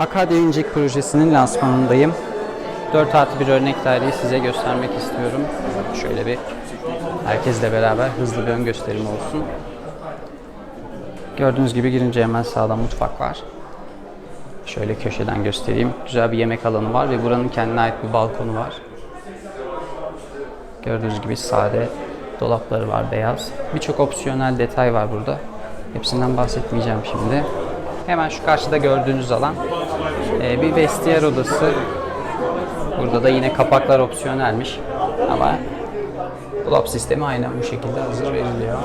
Akadya İncek projesinin lansmanındayım. 4 artı bir örnek daireyi size göstermek istiyorum. Şöyle bir herkesle beraber hızlı bir ön gösterim olsun. Gördüğünüz gibi girince hemen sağda mutfak var. Şöyle köşeden göstereyim. Güzel bir yemek alanı var ve buranın kendine ait bir balkonu var. Gördüğünüz gibi sade dolapları var beyaz. Birçok opsiyonel detay var burada. Hepsinden bahsetmeyeceğim şimdi. Hemen şu karşıda gördüğünüz alan e, bir vestiyer odası. Burada da yine kapaklar opsiyonelmiş. Ama dolap sistemi aynen bu şekilde hazır veriliyor.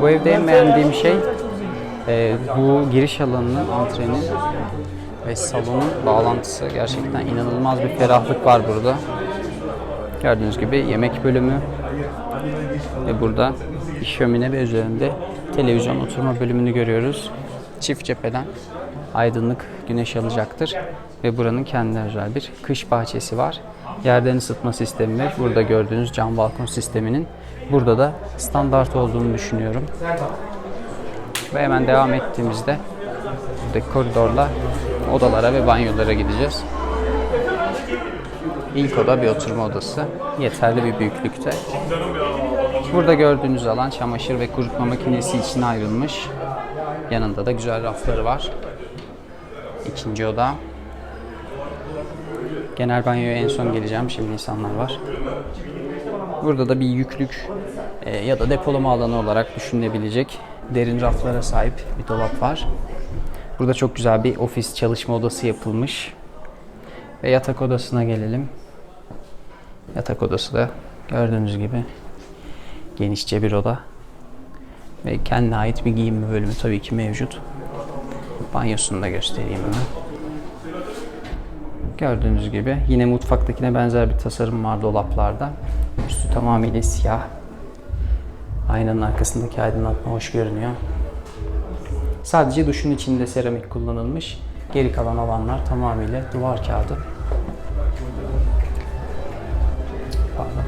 Bu evde en beğendiğim şey e, bu giriş alanının, antrenin ve salonun bağlantısı. Gerçekten inanılmaz bir ferahlık var burada. Gördüğünüz gibi yemek bölümü ve burada şömine ve üzerinde televizyon oturma bölümünü görüyoruz. Çift cepheden aydınlık güneş alacaktır ve buranın kendine özel bir kış bahçesi var. Yerden ısıtma sistemi ve burada gördüğünüz cam balkon sisteminin burada da standart olduğunu düşünüyorum. Ve hemen devam ettiğimizde buradaki koridorla odalara ve banyolara gideceğiz. İlk oda bir oturma odası. Yeterli bir büyüklükte. Burada gördüğünüz alan çamaşır ve kurutma makinesi için ayrılmış. Yanında da güzel rafları var. İkinci oda. Genel banyoya en son geleceğim. Şimdi insanlar var. Burada da bir yüklük e, ya da depolama alanı olarak düşünülebilecek derin raflara sahip bir dolap var. Burada çok güzel bir ofis çalışma odası yapılmış. Ve yatak odasına gelelim. Yatak odası da gördüğünüz gibi genişçe bir oda. Ve kendine ait bir giyinme bölümü tabii ki mevcut. Banyosunu da göstereyim hemen. Gördüğünüz gibi yine mutfaktakine benzer bir tasarım var dolaplarda. Üstü tamamıyla siyah. Aynanın arkasındaki aydınlatma hoş görünüyor. Sadece duşun içinde seramik kullanılmış. Geri kalan alanlar tamamıyla duvar kağıdı. Pardon.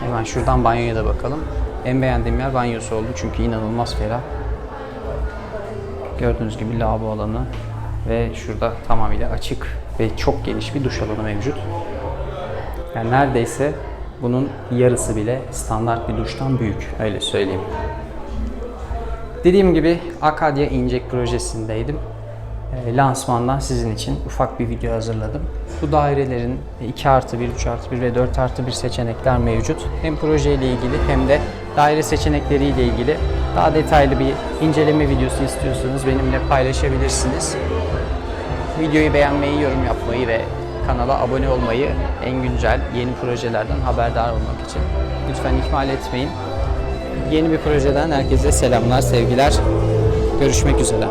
Hemen şuradan banyoya da bakalım. En beğendiğim yer banyosu oldu çünkü inanılmaz ferah. Gördüğünüz gibi lavabo alanı ve şurada tamamıyla açık ve çok geniş bir duş alanı mevcut. Yani neredeyse bunun yarısı bile standart bir duştan büyük öyle söyleyeyim. Dediğim gibi Akadya İncek projesindeydim. E, lansmandan sizin için ufak bir video hazırladım. Bu dairelerin 2 artı 1, 3 artı 1 ve 4 artı 1 seçenekler mevcut. Hem projeyle ilgili hem de daire seçenekleriyle ilgili daha detaylı bir inceleme videosu istiyorsanız benimle paylaşabilirsiniz. Videoyu beğenmeyi, yorum yapmayı ve kanala abone olmayı en güncel yeni projelerden haberdar olmak için lütfen ihmal etmeyin. Yeni bir projeden herkese selamlar, sevgiler. Görüşmek üzere.